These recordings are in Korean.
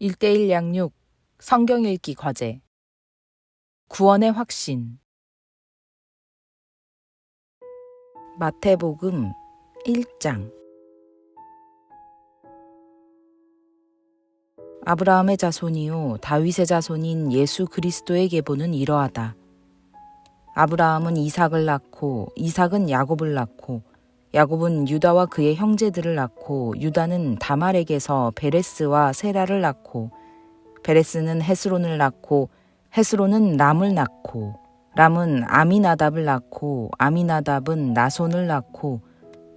1대1 양육 성경 읽기 과제 구원의 확신 마태복음 1장 아브라함의 자손이요 다윗의 자손인 예수 그리스도의 계보는 이러하다. 아브라함은 이삭을 낳고 이삭은 야곱을 낳고 야곱은 유다와 그의 형제들을 낳고 유다는 다말에게서 베레스와 세라를 낳고 베레스는 헤스론을 낳고 헤스론은 람을 낳고 람은 아미나답을 낳고 아미나답은 나손을 낳고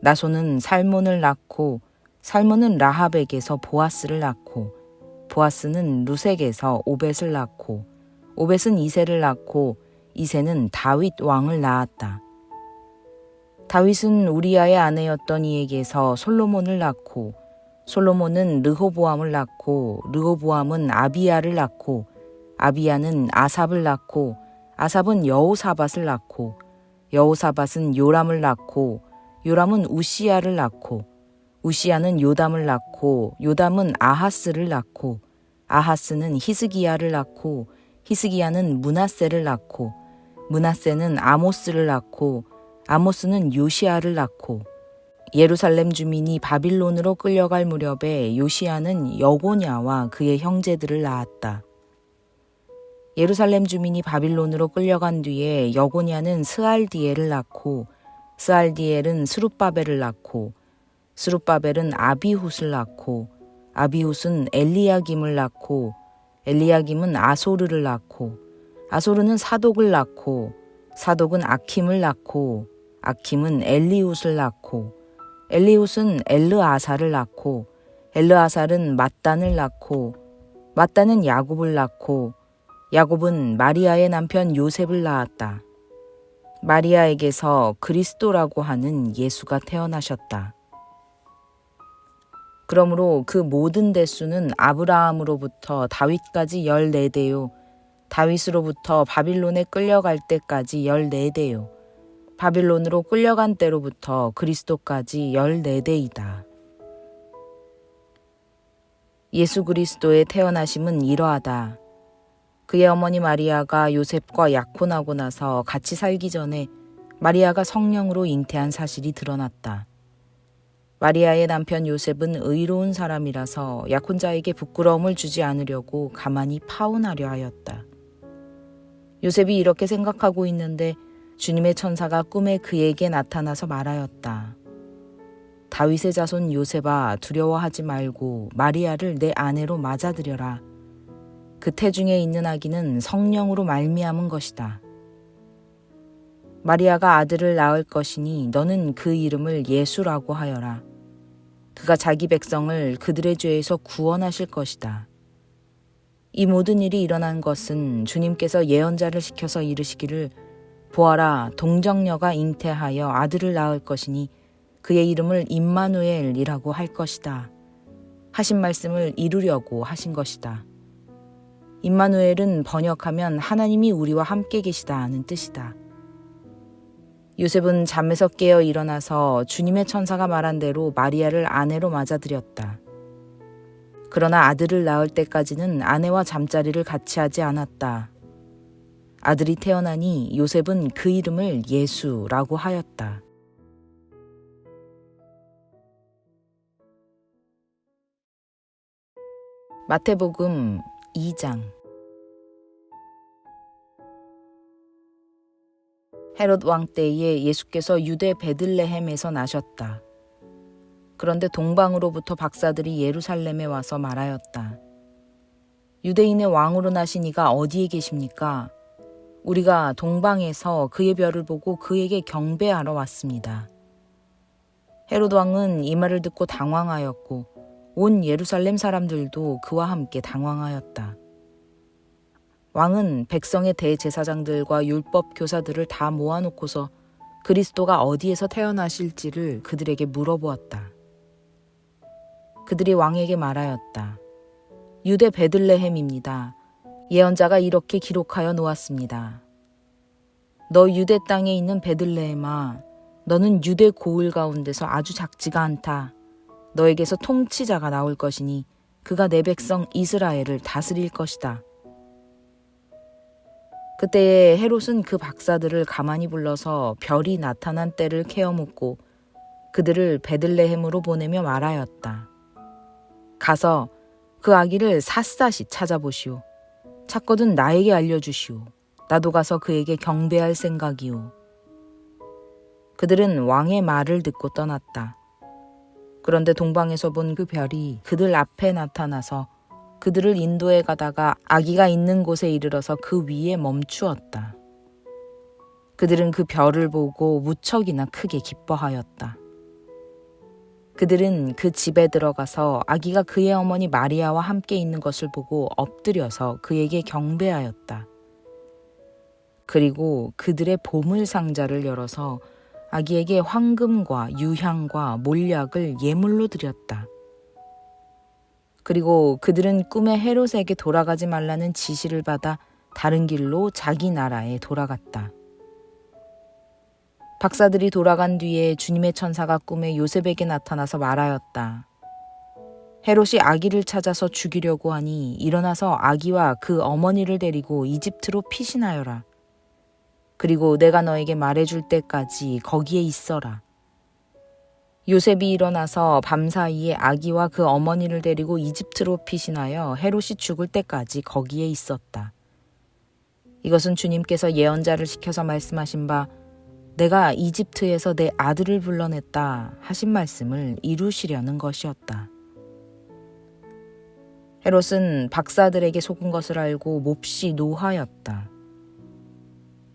나손은 살몬을 낳고 살몬은 라합에게서 보아스를 낳고 보아스는 루색에서 오벳을 낳고 오벳은 이세를 낳고 이세는 다윗 왕을 낳았다. 다윗은 우리아의 아내였던 이에게서 솔로몬을 낳고 솔로몬은 르호보암을 낳고 르호보암은 아비야를 낳고 아비야는 아삽을 낳고 아삽은 여호사밧을 낳고 여호사밧은 요람을 낳고 요람은 우시야를 낳고 우시야는 요담을 낳고 요담은 아하스를 낳고 아하스는 히스기야를 낳고 히스기야는 문하세를 낳고 문하세는 아모스를 낳고 아모스는 요시아를 낳고 예루살렘 주민이 바빌론으로 끌려갈 무렵에 요시아는 여고냐와 그의 형제들을 낳았다. 예루살렘 주민이 바빌론으로 끌려간 뒤에 여고냐는 스알디엘을 낳고 스알디엘은 스룹바벨을 낳고 스룹바벨은 아비훗을 낳고 아비훗은 엘리야김을 낳고 엘리야김은 아소르를 낳고 아소르는 사독을 낳고 사독은 아킴을 낳고 아킴은 엘리웃을 낳고 엘리웃은 엘르아사를 낳고 엘르아살은 mat단을 낳고 mat단은 야곱을 낳고 야곱은 마리아의 남편 요셉을 낳았다. 마리아에게서 그리스도라고 하는 예수가 태어나셨다. 그러므로 그 모든 대수는 아브라함으로부터 다윗까지 14대요. 다윗으로부터 바빌론에 끌려갈 때까지 14대요. 바빌론으로 끌려간 때로부터 그리스도까지 14대이다. 예수 그리스도의 태어나심은 이러하다. 그의 어머니 마리아가 요셉과 약혼하고 나서 같이 살기 전에 마리아가 성령으로 잉태한 사실이 드러났다. 마리아의 남편 요셉은 의로운 사람이라서 약혼자에게 부끄러움을 주지 않으려고 가만히 파혼하려 하였다. 요셉이 이렇게 생각하고 있는데 주님의 천사가 꿈에 그에게 나타나서 말하였다. 다윗의 자손 요셉아 두려워하지 말고 마리아를 내 아내로 맞아들여라. 그 태중에 있는 아기는 성령으로 말미암은 것이다. 마리아가 아들을 낳을 것이니 너는 그 이름을 예수라고 하여라. 그가 자기 백성을 그들의 죄에서 구원하실 것이다. 이 모든 일이 일어난 것은 주님께서 예언자를 시켜서 이르시기를 보아라 동정녀가 잉태하여 아들을 낳을 것이니 그의 이름을 임마누엘이라고 할 것이다. 하신 말씀을 이루려고 하신 것이다. 임마누엘은 번역하면 하나님이 우리와 함께 계시다는 뜻이다. 요셉은 잠에서 깨어 일어나서 주님의 천사가 말한 대로 마리아를 아내로 맞아들였다. 그러나 아들을 낳을 때까지는 아내와 잠자리를 같이 하지 않았다. 아들이 태어나니 요셉은 그 이름을 예수라고 하였다. 마태복음 2장 헤롯 왕 때에 예수께서 유대 베들레헴에서 나셨다. 그런데 동방으로부터 박사들이 예루살렘에 와서 말하였다. 유대인의 왕으로 나신 이가 어디에 계십니까? 우리가 동방에서 그의 별을 보고 그에게 경배하러 왔습니다. 헤롯 왕은 이 말을 듣고 당황하였고 온 예루살렘 사람들도 그와 함께 당황하였다. 왕은 백성의 대제사장들과 율법 교사들을 다 모아놓고서 그리스도가 어디에서 태어나실지를 그들에게 물어보았다. 그들이 왕에게 말하였다. 유대 베들레헴입니다. 예언자가 이렇게 기록하여 놓았습니다. 너 유대 땅에 있는 베들레헴아, 너는 유대 고을 가운데서 아주 작지가 않다. 너에게서 통치자가 나올 것이니 그가 내 백성 이스라엘을 다스릴 것이다. 그때에 헤롯은 그 박사들을 가만히 불러서 별이 나타난 때를 케어묻고 그들을 베들레헴으로 보내며 말하였다. 가서 그 아기를 샅샅이 찾아보시오. 찾거든 나에게 알려주시오. 나도 가서 그에게 경배할 생각이오. 그들은 왕의 말을 듣고 떠났다. 그런데 동방에서 본 그 별이 그들 앞에 나타나서 그들을 인도해 가다가 아기가 있는 곳에 이르러서 그 위에 멈추었다. 그들은 그 별을 보고 무척이나 크게 기뻐하였다. 그들은 그 집에 들어가서 아기가 그의 어머니 마리아와 함께 있는 것을 보고 엎드려서 그에게 경배하였다. 그리고 그들의 보물 상자를 열어서 아기에게 황금과 유향과 몰약을 예물로 드렸다. 그리고 그들은 꿈에 헤롯에게 돌아가지 말라는 지시를 받아 다른 길로 자기 나라에 돌아갔다. 박사들이 돌아간 뒤에 주님의 천사가 꿈에 요셉에게 나타나서 말하였다. 헤롯이 아기를 찾아서 죽이려고 하니 일어나서 아기와 그 어머니를 데리고 이집트로 피신하여라. 그리고 내가 너에게 말해줄 때까지 거기에 있어라. 요셉이 일어나서 밤사이에 아기와 그 어머니를 데리고 이집트로 피신하여 헤롯이 죽을 때까지 거기에 있었다. 이것은 주님께서 예언자를 시켜서 말씀하신 바 내가 이집트에서 내 아들을 불러냈다 하신 말씀을 이루시려는 것이었다. 헤롯은 박사들에게 속은 것을 알고 몹시 노하였다.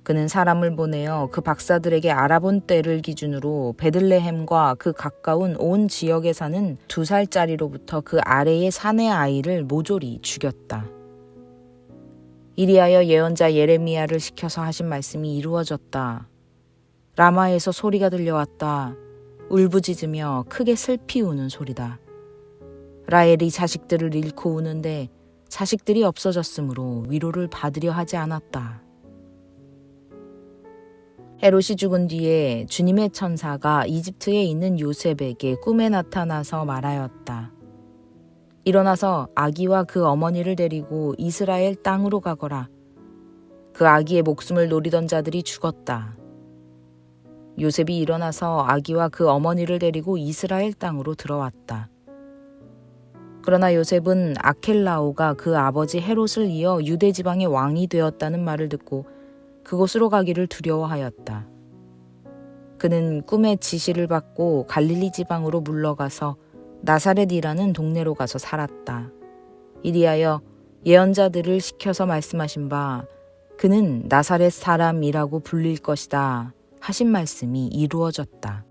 그는 사람을 보내어 그 박사들에게 알아본 때를 기준으로 베들레헴과 그 가까운 온 지역에 사는 두 살짜리로부터 그 아래의 사내 아이를 모조리 죽였다. 이리하여 예언자 예레미야를 시켜서 하신 말씀이 이루어졌다. 라마에서 소리가 들려왔다. 울부짖으며 크게 슬피 우는 소리다. 라헬이 자식들을 잃고 우는데 자식들이 없어졌으므로 위로를 받으려 하지 않았다. 헤롯이 죽은 뒤에 주님의 천사가 이집트에 있는 요셉에게 꿈에 나타나서 말하였다. 일어나서 아기와 그 어머니를 데리고 이스라엘 땅으로 가거라. 그 아기의 목숨을 노리던 자들이 죽었다. 요셉이 일어나서 아기와 그 어머니를 데리고 이스라엘 땅으로 들어왔다. 그러나 요셉은 아켈라오가 그 아버지 헤롯을 이어 유대 지방의 왕이 되었다는 말을 듣고 그곳으로 가기를 두려워하였다. 그는 꿈의 지시를 받고 갈릴리 지방으로 물러가서 나사렛이라는 동네로 가서 살았다. 이리하여 예언자들을 시켜서 말씀하신 바 그는 나사렛 사람이라고 불릴 것이다 하신 말씀이 이루어졌다.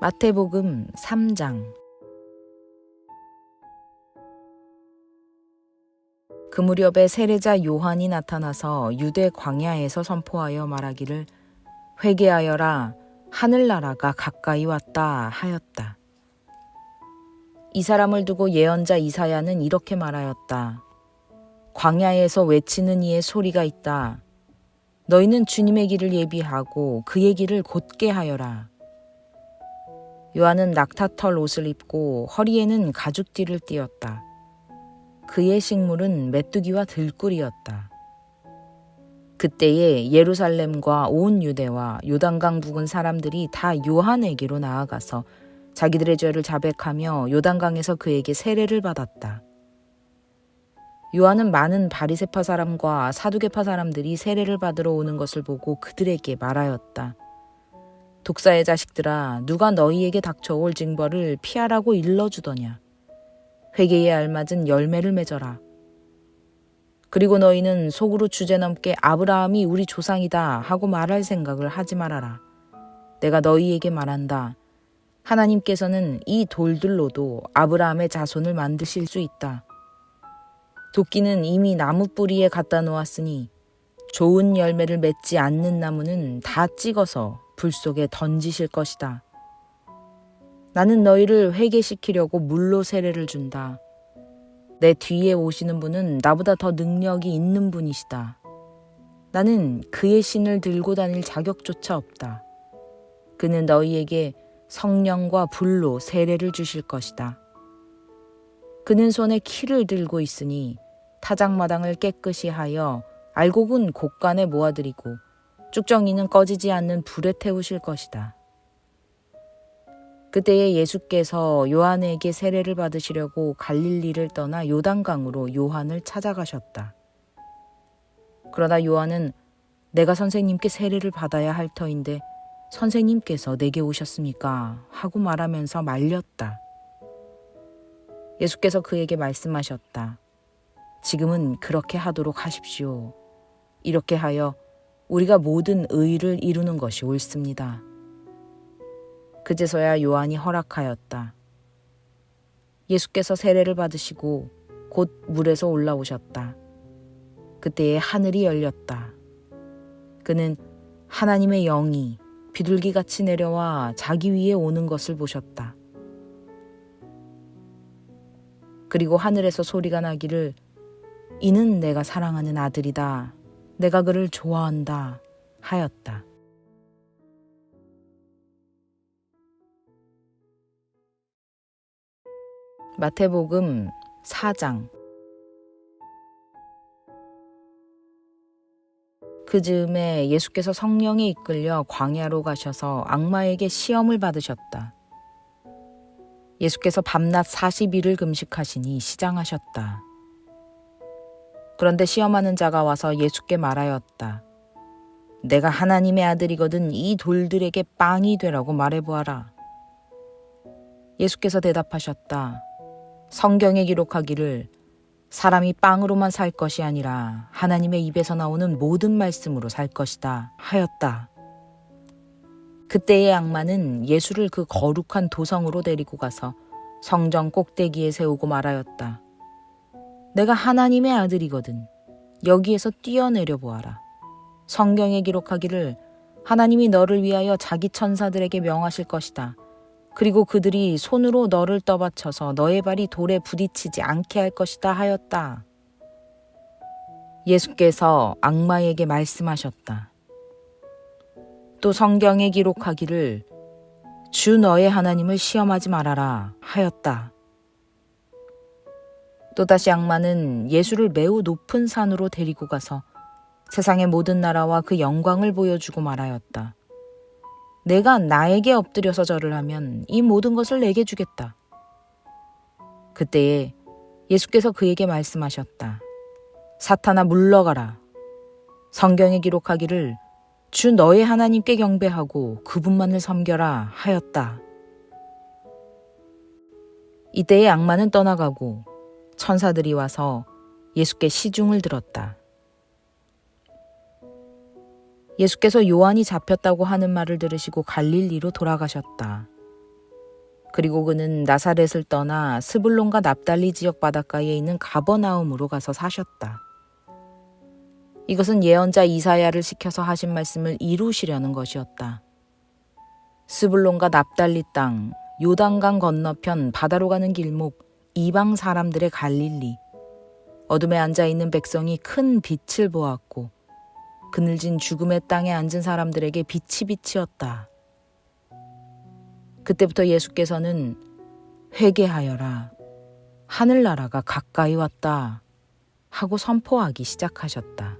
마태복음 3장 그 무렵에 세례자 요한이 나타나서 유대 광야에서 선포하여 말하기를 회개하여라 하늘나라가 가까이 왔다 하였다. 이 사람을 두고 예언자 이사야는 이렇게 말하였다. 광야에서 외치는 이의 소리가 있다. 너희는 주님의 길을 예비하고 그의 길을 곧게 하여라. 요한은 낙타털 옷을 입고 허리에는 가죽띠를 띠었다. 그의 식물은 메뚜기와 들꿀이었다. 그때에 예루살렘과 온 유대와 요단강 부근 사람들이 다 요한에게로 나아가서 자기들의 죄를 자백하며 요단강에서 그에게 세례를 받았다. 요한은 많은 바리세파 사람과 사두개파 사람들이 세례를 받으러 오는 것을 보고 그들에게 말하였다. 독사의 자식들아 누가 너희에게 닥쳐올 징벌을 피하라고 일러주더냐. 회개에 알맞은 열매를 맺어라. 그리고 너희는 속으로 주제넘게 아브라함이 우리 조상이다 하고 말할 생각을 하지 말아라. 내가 너희에게 말한다. 하나님께서는 이 돌들로도 아브라함의 자손을 만드실 수 있다. 도끼는 이미 나무 뿌리에 갖다 놓았으니 좋은 열매를 맺지 않는 나무는 다 찍어서 불 속에 던지실 것이다. 나는 너희를 회개시키려고 물로 세례를 준다. 내 뒤에 오시는 분은 나보다 더 능력이 있는 분이시다. 나는 그의 신을 들고 다닐 자격조차 없다. 그는 너희에게 성령과 불로 세례를 주실 것이다. 그는 손에 키를 들고 있으니 타작마당을 깨끗이 하여 알곡은 곡간에 모아들이고 쭉정이는 꺼지지 않는 불에 태우실 것이다. 그때에 예수께서 요한에게 세례를 받으시려고 갈릴리를 떠나 요단강으로 요한을 찾아가셨다. 그러나 요한은 내가 선생님께 세례를 받아야 할 터인데 선생님께서 내게 오셨습니까? 하고 말하면서 말렸다. 예수께서 그에게 말씀하셨다. 지금은 그렇게 하도록 하십시오. 이렇게 하여 우리가 모든 의를 이루는 것이 옳습니다. 그제서야 요한이 허락하였다. 예수께서 세례를 받으시고 곧 물에서 올라오셨다. 그때에 하늘이 열렸다. 그는 하나님의 영이 비둘기같이 내려와 자기 위에 오는 것을 보셨다. 그리고 하늘에서 소리가 나기를 이는 내가 사랑하는 아들이다. 내가 그를 좋아한다. 하였다. 마태복음 4장 그 즈음에 예수께서 성령에 이끌려 광야로 가셔서 악마에게 시험을 받으셨다. 예수께서 밤낮 40일을 금식하시니 시장하셨다. 그런데 시험하는 자가 와서 예수께 말하였다. 내가 하나님의 아들이거든 이 돌들에게 빵이 되라고 말해보아라. 예수께서 대답하셨다. 성경에 기록하기를 사람이 빵으로만 살 것이 아니라 하나님의 입에서 나오는 모든 말씀으로 살 것이다 하였다. 그때의 악마는 예수를 그 거룩한 도성으로 데리고 가서 성정 꼭대기에 세우고 말하였다. 내가 하나님의 아들이거든. 여기에서 뛰어내려 보아라. 성경에 기록하기를 하나님이 너를 위하여 자기 천사들에게 명하실 것이다. 그리고 그들이 손으로 너를 떠받쳐서 너의 발이 돌에 부딪히지 않게 할 것이다 하였다. 예수께서 악마에게 말씀하셨다. 또 성경에 기록하기를 주 너의 하나님을 시험하지 말아라 하였다. 또다시 악마는 예수를 매우 높은 산으로 데리고 가서 세상의 모든 나라와 그 영광을 보여주고 말하였다. 내가 나에게 엎드려서 절을 하면 이 모든 것을 내게 주겠다. 그때에 예수께서 그에게 말씀하셨다. 사탄아 물러가라. 성경에 기록하기를 주 너의 하나님께 경배하고 그분만을 섬겨라 하였다. 이때에 악마는 떠나가고 천사들이 와서 예수께 시중을 들었다. 예수께서 요한이 잡혔다고 하는 말을 들으시고 갈릴리로 돌아가셨다. 그리고 그는 나사렛을 떠나 스불론과 납달리 지역 바닷가에 있는 가버나움으로 가서 사셨다. 이것은 예언자 이사야를 시켜서 하신 말씀을 이루시려는 것이었다. 스불론과 납달리 땅, 요단강 건너편 바다로 가는 길목, 이방 사람들의 갈릴리. 어둠에 앉아 있는 백성이 큰 빛을 보았고 그늘진 죽음의 땅에 앉은 사람들에게 빛이 비치었다. 그때부터 예수께서는 회개하여라. 하늘나라가 가까이 왔다. 하고 선포하기 시작하셨다.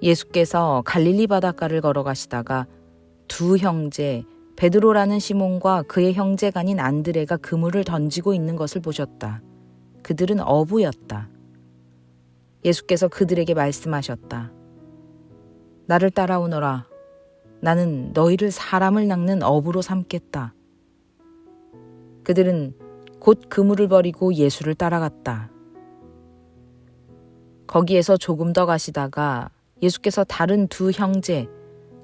예수께서 갈릴리 바닷가를 걸어가시다가 두 형제 베드로라는 시몬과 그의 형제가 아닌 안드레가 그물을 던지고 있는 것을 보셨다. 그들은 어부였다. 예수께서 그들에게 말씀하셨다. 나를 따라오너라. 나는 너희를 사람을 낚는 어부로 삼겠다. 그들은 곧 그물을 버리고 예수를 따라갔다. 거기에서 조금 더 가시다가 예수께서 다른 두 형제,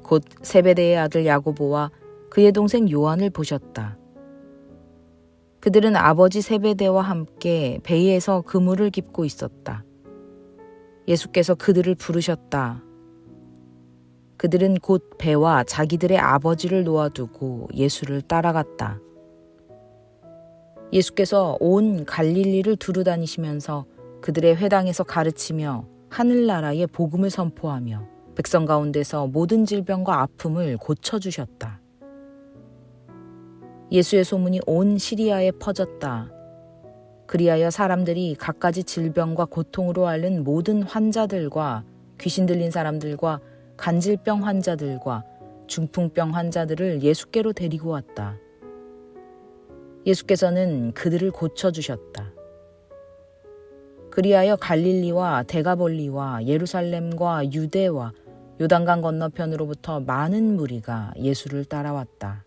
곧 세베대의 아들 야고보와 그의 동생 요한을 보셨다. 그들은 아버지 세베대와 함께 배에서 그물을 깁고 있었다. 예수께서 그들을 부르셨다. 그들은 곧 배와 자기들의 아버지를 놓아두고 예수를 따라갔다. 예수께서 온 갈릴리를 두루 다니시면서 그들의 회당에서 가르치며 하늘나라의 복음을 선포하며 백성 가운데서 모든 질병과 아픔을 고쳐주셨다. 예수의 소문이 온 시리아에 퍼졌다. 그리하여 사람들이 갖가지 질병과 고통으로 앓는 모든 환자들과 귀신 들린 사람들과 간질병 환자들과 중풍병 환자들을 예수께로 데리고 왔다. 예수께서는 그들을 고쳐주셨다. 그리하여 갈릴리와 데가볼리와 예루살렘과 유대와 요단강 건너편으로부터 많은 무리가 예수를 따라왔다.